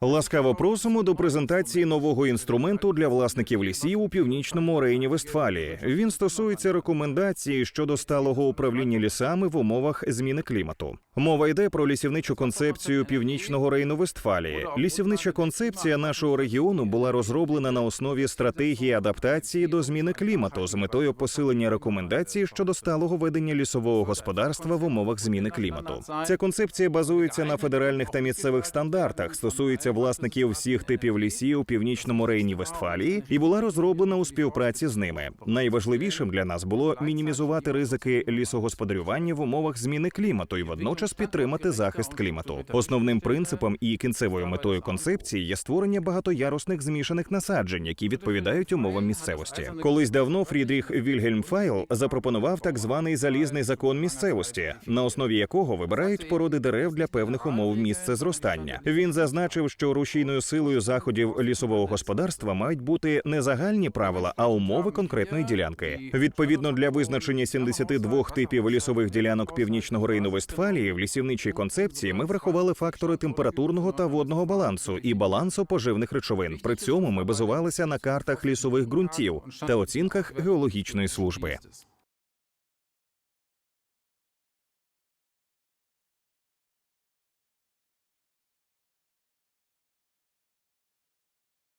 Ласкаво просимо до презентації нового інструменту для власників лісів у північному рейні Вестфалії. Він стосується рекомендації щодо сталого управління лісами в умовах зміни клімату. Мова йде про лісівничу концепцію північного рейну Вестфалії. Лісівнича концепція нашого регіону була розроблена на основі стратегії адаптації до зміни клімату з метою посилення рекомендацій щодо сталого ведення лісового господарства в умовах зміни клімату. Ця концепція базується на федеральних та місцевих стандартах, стосується власників всіх типів лісів у північному рейні Вестфалії і була розроблена у співпраці з ними. Найважливішим для нас було мінімізувати ризики лісогосподарювання в умовах зміни клімату і водночас підтримати захист клімату. Основним принципом і кінцевою метою концепції є створення багатоярусних змішаних насаджень, які відповідають умовам місцевості. Колись давно Фрідріх Вільгельм Файл запропонував так званий залізний закон місцевості, на основі якого вибирають породи дерев для певних умов місця зростання. Він зазначив, що рушійною силою заходів лісового господарства мають бути не загальні правила, а умови конкретної ділянки. Відповідно для визначення 72 типів лісових ділянок північного рейну Вестфалії в лісівничій концепції ми врахували фактори температурного та водного балансу і балансу поживних речовин. При цьому ми базувалися на картах лісових ґрунтів та оцінках геологічної служби.